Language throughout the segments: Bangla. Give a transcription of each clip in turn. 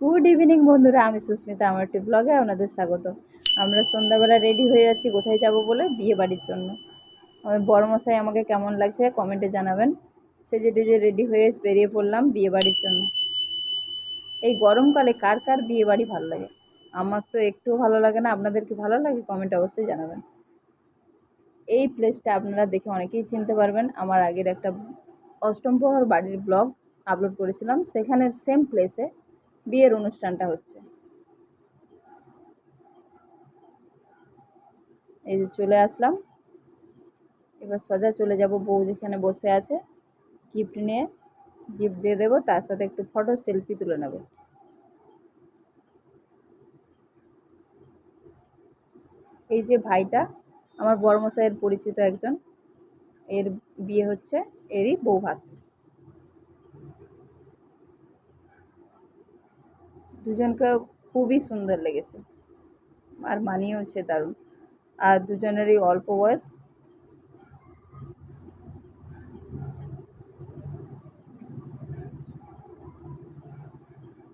গুড ইভিনিং বন্ধুরা। আমি সুস্মিতা, আমার একটি ব্লগে আপনাদের স্বাগত। আমরা সন্ধ্যাবেলা রেডি হয়ে যাচ্ছি, কোথায় যাব বলে? বিয়ে বাড়ির জন্য। আমি বড়মশাই আমাকে কেমন লাগছে কমেন্টে জানাবেন। সেজে টেজে রেডি হয়ে বেরিয়ে পড়লাম বিয়ে বাড়ির জন্য। এই গরমকালে কার কার বিয়ে বাড়ি ভালো লাগে? আমার তো একটুও ভালো লাগে না। আপনাদের কি ভালো লাগে? কমেন্ট অবশ্যই জানাবেন। এই প্লেসটা আপনারা দেখে অনেকেই চিনতে পারবেন। আমার আগের একটা অষ্টম প্রহর বাড়ির ব্লগ আপলোড করেছিলাম। সেখানের সেম প্লেসে বিয়ের অনুষ্ঠানটা হচ্ছে। এই যে চলে আসলাম। এবার সোজা চলে যাব, বউ যেখানে বসে আছে গিফট নিয়ে। গিফট দিয়ে দেবো, তার সাথে একটু ফটো সেলফি তুলে নেব। এই যে ভাইটা, আমার বড়মশাইয়ের পরিচিত একজন। এর বিয়ে হচ্ছে, এরই বউ দুজনকে খুবই সুন্দর লেগেছে। আর মানিয়েওছে দারুণ। আর দুজনেরই অল্প বয়স।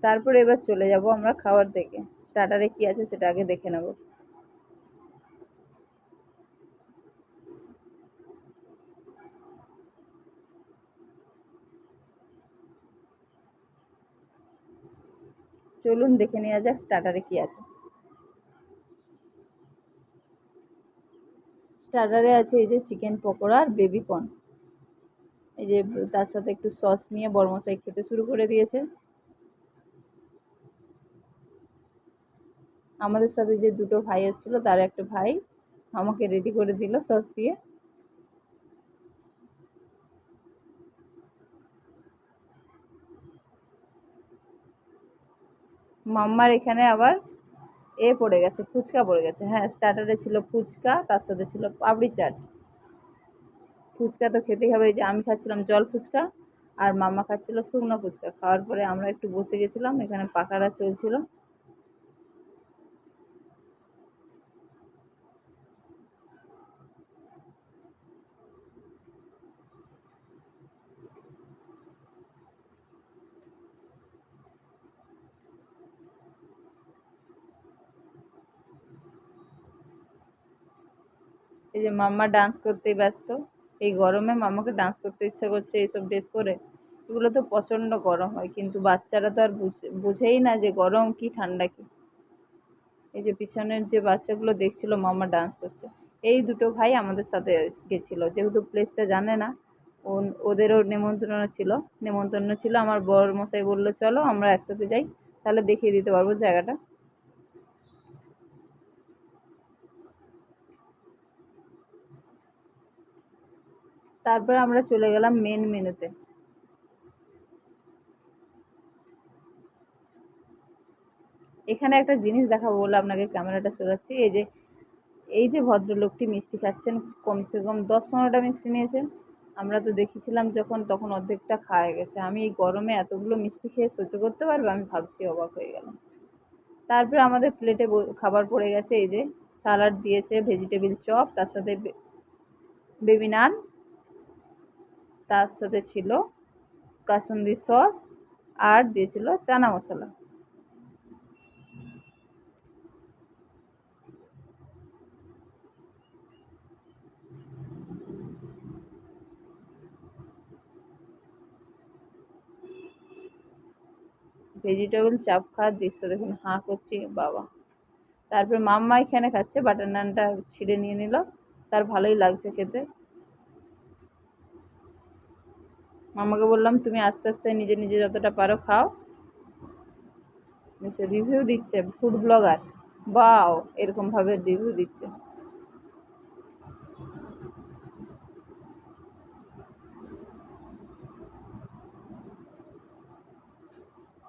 তারপরে এবার চলে যাব আমরা খাওয়ার দেখে স্টার্টারে কি আছে সেটা আগে দেখে নেব। চলুন দেখে নেওয়া যাক স্টার্টারে কি আছে। স্টার্টারে আছে এই যে চিকেন পকোড়া আর বেবি কর্ন এই যে তার সাথে একটু সস নিয়ে বরমশাই খেতে শুরু করে দিয়েছে। আমাদের সাথে যে দুটো ভাই এসেছিল, তার একটা ভাই আমাকে রেডি করে দিল সস দিয়ে। মাম্মার এখানে আবার এ পড়ে গেছে, ফুচকা পড়ে গেছে। হ্যাঁ স্টার্টারে ছিল ফুচকা, তার সাথে ছিল পাবড়ি চাট। ফুচকা তো খেতেই হবে যে আমি খাচ্ছিলাম জল ফুচকা আর মাম্মা খাচ্ছিল শুকনো ফুচকা। খাওয়ার পরে আমরা একটু বসে গেছিলাম, এখানে পাকারা চলছিল। এই যে মাম্মা ডান্স করতেই ব্যস্ত, এই গরমে মাম্মাকে ডান্স করতে ইচ্ছা করছে এইসব ড্রেস পরে, এগুলো তো প্রচণ্ড গরম হয়, কিন্তু বাচ্চারা তো আর বুঝেই না যে গরম কি, ঠান্ডা কি। এই যে পিছনের যে বাচ্চাগুলো দেখছিল মাম্মা ডান্স করছে, এই দুটো ভাই আমাদের সাথে গেছিল, যেহেতু প্লেসটা জানে না ওদেরও নেমন্ত্রণ ছিল নেমন্ত্রণ ছিল, আমার বর মশাই বলল, চলো আমরা একসাথে যাই, তাহলে দেখিয়ে দিতে পারব জায়গাটা। তারপরে আমরা চলে গেলাম মেন মেনুতে। এখানে একটা জিনিস দেখাবো বলে আপনাকে ক্যামেরাটা সরাচ্ছি এই যে এই যে ভদ্রলোকটি মিষ্টি খাচ্ছেন, কমসে কম দশ পনেরোটা মিষ্টি নিয়েছে। আমরা তো দেখেছিলাম যখন, তখন অর্ধেকটা খাওয়া গেছে। আমি এই গরমে এতগুলো মিষ্টি খেয়ে সহ্য করতে পারব? আমি ভাবছি অবাক হয়ে গেলাম। তারপরে আমাদের প্লেটে খাবার পড়ে গেছে। এই যে সালাড দিয়েছে ভেজিটেবিল চপ তার সাথে বেবি নান তার সাথে ছিল কাসুন্দি সস আর দিয়েছিল চানা মশলা। ভেজিটেবল চাপ খাওয়ার দৃশ্য দেখুন, হাঁ করছি, বাবা। তারপরে মাম্মা এখানে খাচ্ছে, বাটার নানটা ছিঁড়ে নিয়ে নিল, তার ভালোই লাগছে খেতে। মামাকে বললাম, তুমি আস্তে আস্তে নিজে নিজে যতটা পারো খাও। রিভিউ দিচ্ছে ফুড ব্লগার বাও এরকমভাবে রিভিউ দিচ্ছে।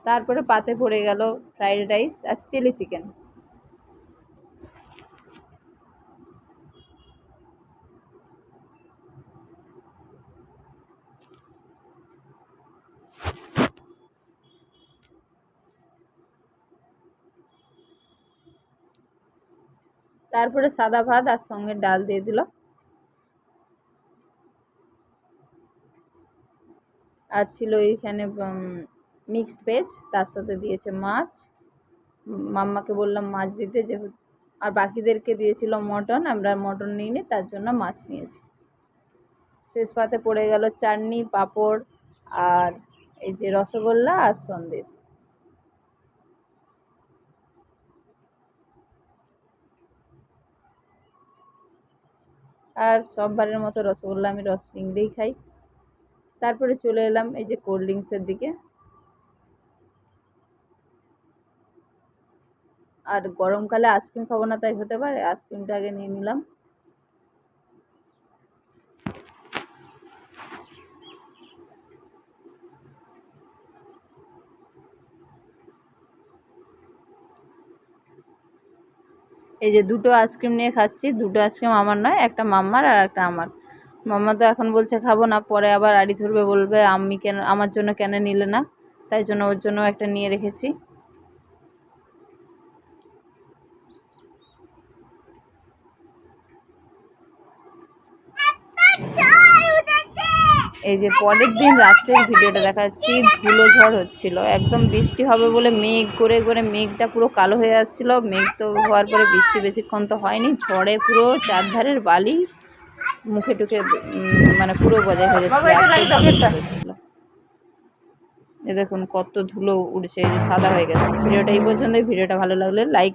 তারপরে পাতে পড়ে গেল ফ্রাইড রাইস আর চিলি চিকেন। তারপরে সাদা ভাত আর সঙ্গে ডাল দিয়ে দিল। আর ছিল এইখানে মিক্সড ভেজ তার সাথে দিয়েছে মাছ। মাম্মাকে বললাম মাছ দিতে যেহেতু, আর বাকিদেরকে দিয়েছিল মটন, আমরা মটন নিইনি, তার জন্য মাছ নিয়েছি। শেষ পাতে পড়ে গেল চাটনি, পাঁপড়, আর এই যে রসগোল্লা আর সন্দেশ। আর সববারের মতো রসগোল্লা আমি রস চিংড়িই খাই। তারপরে চলে এলাম এই যে কোল্ড ড্রিঙ্কসের দিকে। আর গরমকালে আইসক্রিম খাব না তাই হতে পারে, আইসক্রিমটা আগে নিয়ে নিলাম। এই যে দুটো আইসক্রিম নিয়ে খাচ্ছি, দুটো আইসক্রিম আমার নয়, একটা মাম্মার আর একটা আমার। মাম্মা তো এখন বলছে খাব না, পরে আবার আড়ি ধরবে, বলবে আমি কেন আমার জন্য কেন নিলে না? তাই জন্য ওর জন্য একটা নিয়ে রেখেছি। এই যে পরের দিন রাত্রের ভিডিওটা দেখাচ্ছি ধুলো ঝড় হচ্ছিল। একদম বৃষ্টি হবে বলে মেঘ করে করে মেঘটা পুরো কালো হয়ে আসছিল। মেঘ তো হওয়ার পরে বৃষ্টি বেশিক্ষণ তো হয়নি ঝড়ে পুরো চারধারের বালি মুখে টুকে মানে পুরো বজায় হয়ে যাচ্ছিল এ দেখুন কত ধুলো উড়ছে সাদা হয়ে গেছে। ভিডিওটা এই পর্যন্তই ভিডিওটা ভালো লাগলে লাইক